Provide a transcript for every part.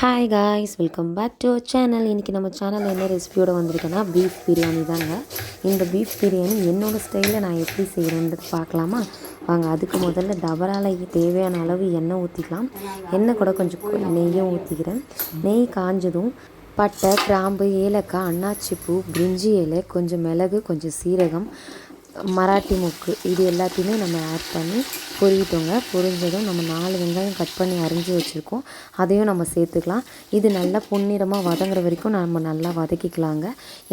Hi guys welcome back to channel இன்றைக்கி நம்ம சேனலில் என்ன ரெசிபியோடு வந்திருக்கேன்னா பீஃப் பிரியாணி தாங்க. இந்த பீஃப் பிரியாணி என்னோடய ஸ்டைலில் நான் எப்படி செய்கிறேன்றது பார்க்கலாமா? வாங்க அதுக்கு முதல்ல டபராலைக்கு தேவையான அளவு எண்ணெய் ஊற்றிக்கலாம் எண்ணெய் கூட கொஞ்சம் நெய்யும் ஊற்றிக்கிறேன் நெய் காஞ்சதும் பட்டை கிராம்பு ஏலக்காய் அன்னாச்சிப்பூ பிரிஞ்சி இலை கொஞ்சம் மிளகு கொஞ்சம் சீரகம் மராட்டி முக்கு. இது எல்லாத்தையுமே நம்ம ஆட் பண்ணி பொரியிட்டோங்க. பொரிஞ்சதும் நம்ம நாலு வெங்காயம் கட் பண்ணி அரிஞ்சு வச்சுருக்கோம். அதையும் நம்ம சேர்த்துக்கலாம். இது நல்லா பொன்னிறமாக வதங்குற வரைக்கும் நம்ம நல்லா வதக்கிக்கலாங்க.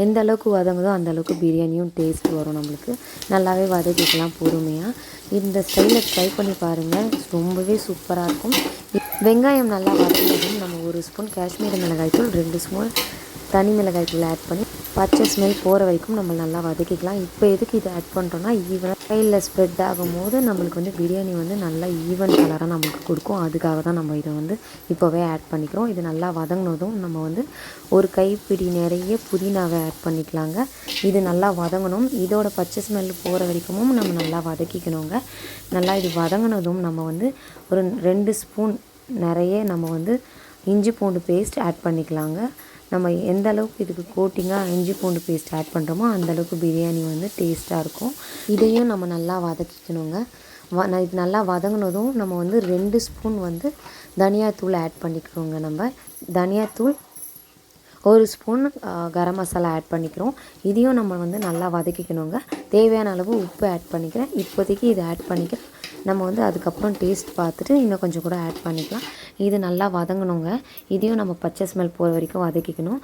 எந்த அளவுக்கு வதங்குதோ அந்த அளவுக்கு பிரியாணியும் டேஸ்ட் வரும் நம்மளுக்கு. நல்லாவே வதக்கிக்கலாம் பொறுமையாக இந்த ஸ்டைலில் ட்ரை பண்ணி பாருங்கள் ரொம்பவே சூப்பராக இருக்கும். வெங்காயம் நல்லா வதங்கினதும் நம்ம ஒரு ஸ்பூன் காஷ்மீரி மிளகாய்த்தூள் ரெண்டு ஸ்பூன் தனி மிளகாய்த்தூள் ஆட் பண்ணி பச்சை ஸ்மெல் போகிற வரைக்கும் நம்ம நல்லா வதக்கிக்கலாம். இப்போ எதுக்கு இதை ஆட் பண்ணுறோன்னா ஈவனாக கையில் ஸ்ப்ரெட் ஆகும்போது நம்மளுக்கு வந்து பிரியாணி வந்து நல்லா ஈவன் கலராக நமக்கு கொடுக்கும். அதுக்காக தான் நம்ம இதை வந்து இப்போவே ஆட் பண்ணிக்கிறோம். இது நல்லா வதங்கினதும் நம்ம வந்து ஒரு கைப்பிடி நிறைய புதினாவை ஆட் பண்ணிக்கலாங்க. இது நல்லா வதங்கணும். இதோட பச்சை ஸ்மெல் போகிற வரைக்கும் நம்ம நல்லா வதக்கிக்கணுங்க. நல்லா இது வதங்கினதும் நம்ம வந்து ஒரு ரெண்டு ஸ்பூன் நிறைய நம்ம வந்து இஞ்சி பூண்டு பேஸ்ட் ஆட் பண்ணிக்கலாங்க. நம்ம எந்த அளவுக்கு இதுக்கு கோட்டிங்காக இஞ்சி பூண்டு பேஸ்ட் ஆட் பண்ணுறோமோ அந்தளவுக்கு பிரியாணி வந்து டேஸ்ட்டாக இருக்கும். இதையும் நம்ம நல்லா வதக்கிக்கணுங்க. வ ந- இது நல்லா வதங்கினதும் நம்ம வந்து ரெண்டு ஸ்பூன் வந்து தனியாத்தூள் ஆட் பண்ணிக்கிறோங்க நம்ம. தனியாத்தூள் ஒரு ஸ்பூன் கரம் மசாலா ஆட் பண்ணிக்கிறோம். இதையும் நம்ம வந்து நல்லா வதக்கிக்கணுங்க. தேவையான அளவு உப்பு ஆட் பண்ணிக்கிறேன். இப்போதைக்கு இதை ஆட் பண்ணிக்கிறேன். நம்ம வந்து அதுக்கப்புறம் டேஸ்ட் பார்த்துட்டு இன்னும் கொஞ்சம் கூட ஆட் பண்ணிக்கலாம். இது நல்லா வதங்கணுங்க. இதையும் நம்ம பச்சை ஸ்மெல் போகிற வரைக்கும் வதக்கிக்கணும்.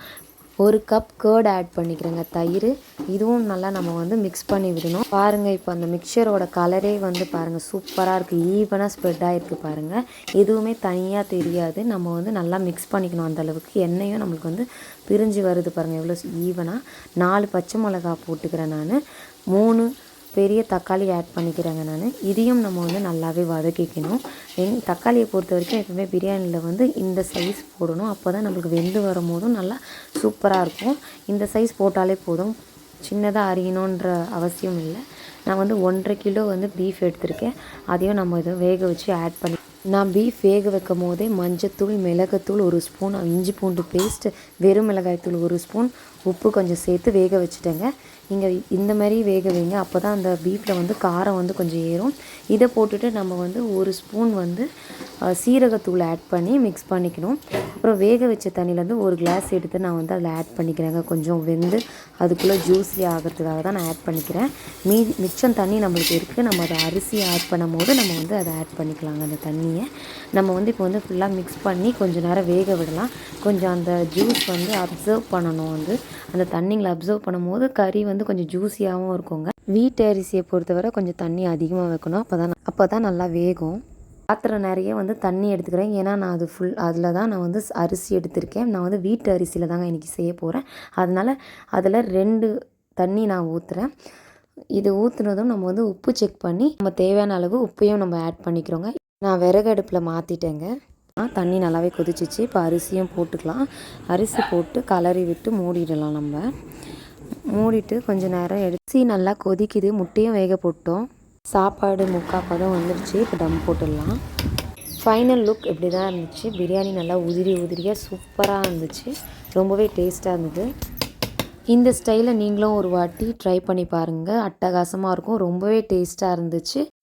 ஒரு கப் கேர்டு ஆட் பண்ணிக்கிறேங்க. தயிர். இதுவும் நல்லா நம்ம வந்து மிக்ஸ் பண்ணி விடணும். பாருங்கள் இப்போ அந்த மிக்சரோட கலரே வந்து பாருங்கள் சூப்பராக இருக்குது ஈவனாக ஸ்ப்ரெட் ஆகிருக்கு பாருங்கள் எதுவுமே தனியாக தெரியாது. நம்ம வந்து நல்லா மிக்ஸ் பண்ணிக்கணும் அந்த அளவுக்கு. எண்ணெயும் நம்மளுக்கு வந்து பிரிஞ்சு வருது பாருங்கள் எவ்வளோ ஈவனாக நாலு பச்சை மிளகா போட்டுக்கிறேன் நான். மூணு பெரிய தக்காளி ஆட் பண்ணிக்கிறேங்க நான். இதையும் நம்ம வந்து நல்லாவே வதக்கிக்கணும். எங் தக்காளியை பொறுத்த வரைக்கும் எப்பவுமே பிரியாணியில் வந்து இந்த சைஸ் போடணும். அப்போ தான் நம்மளுக்கு வெந்து வரும்போதும் நல்லா சூப்பராக இருக்கும். இந்த சைஸ் போட்டாலே போதும். சின்னதாக அரியணுன்ற அவசியம் இல்லை. நான் வந்து ஒன்றரை கிலோ வந்து பீஃப் எடுத்திருக்கேன். அதையும் நம்ம இதை வேக வச்சு ஆட் பண்ணி நான் பீஃப் வேக வைக்கும் போதே மஞ்சத்தூள் மிளகுத்தூள் ஒரு ஸ்பூன் இஞ்சி பூண்டு பேஸ்ட் வெறும் மிளகாய்த்தூள் ஒரு ஸ்பூன் உப்பு கொஞ்சம் சேர்த்து வேக வச்சுட்டேங்க. நீங்கள் இந்த மாதிரி வேக வைங்க. அப்போ தான் அந்த பீஃபில் வந்து காரம் வந்து கொஞ்சம் ஏறும். இதை போட்டுட்டு நம்ம வந்து ஒரு ஸ்பூன் வந்து சீரகத்தூள் ஆட் பண்ணி மிக்ஸ் பண்ணிக்கணும். அப்புறம் வேக வச்ச தண்ணியிலேருந்து ஒரு கிளாஸ் எடுத்து நான் வந்து அதில் ஆட் பண்ணிக்கிறேங்க. கொஞ்சம் வெந்து அதுக்குள்ளே ஜூஸி ஆகிறதுக்காக தான் நான் ஆட் பண்ணிக்கிறேன். மீதி மிச்சம் தண்ணி நம்மளுக்கு இருக்குது நம்ம அதை அரிசி ஆட் பண்ணும் போது நம்ம வந்து அதை ஆட் பண்ணிக்கலாங்க அந்த தண்ணியை. நம்ம வந்து இப்போ வந்து ஃபுல்லாக மிக்ஸ் பண்ணி கொஞ்சம் நேரம் வேக விடலாம். கொஞ்சம் அந்த ஜூஸ் வந்து அப்சர்வ் பண்ணணும் வந்து. அந்த தண்ணிங்களை அப்சர்வ் பண்ணும்போது கறி வந்து கொஞ்சம் ஜூஸியாகவும் இருக்குங்க. வீட்டு அரிசியை பொறுத்தவரை கொஞ்சம் தண்ணி அதிகமாக வைக்கணும். அப்போ தான் அப்போ தான் நல்லா வேகும். பாத்திரம் நிறைய வந்து தண்ணி எடுத்துக்கிறேன். ஏன்னா நான் அது ஃபுல் அதில் தான் நான் வந்து அரிசி எடுத்திருக்கேன். நான் வந்து வீட்டு அரிசியில் தாங்க இன்றைக்கி செய்ய போகிறேன் அதனால் அதில் ரெண்டு தண்ணி நான் ஊற்றுறேன் இது ஊற்றுனதும் நம்ம வந்து உப்பு செக் பண்ணி நம்ம தேவையான அளவு உப்பையும் நம்ம ஆட் பண்ணிக்கிறோங்க. நான் விறகு அடுப்பில் மாற்றிட்டேங்க தண்ணி நல்லாவே கொதிச்சிச்சு. இப்போ அரிசியும் போட்டுக்கலாம். அரிசி போட்டு கலரி விட்டு மூடிடலாம் நம்ம. மூடிட்டு கொஞ்சம் நேரம் அரிசி நல்லா கொதிக்குது. முட்டையும் வேக போட்டோம். சாப்பாடு முக்கால் பதம் வந்துடுச்சு இப்போ டம் போட்டுடலாம். ஃபைனல் லுக் இப்படி தான் இருந்துச்சு? பிரியாணி நல்லா உதிரி உதிரியாக சூப்பராக இருந்துச்சு. ரொம்பவே டேஸ்ட்டாக இருந்தது. இந்த ஸ்டைலை நீங்களும் ஒரு வாட்டி ட்ரை பண்ணி பாருங்கள் அட்டகாசமாக இருக்கும். ரொம்பவே டேஸ்ட்டாக இருந்துச்சு.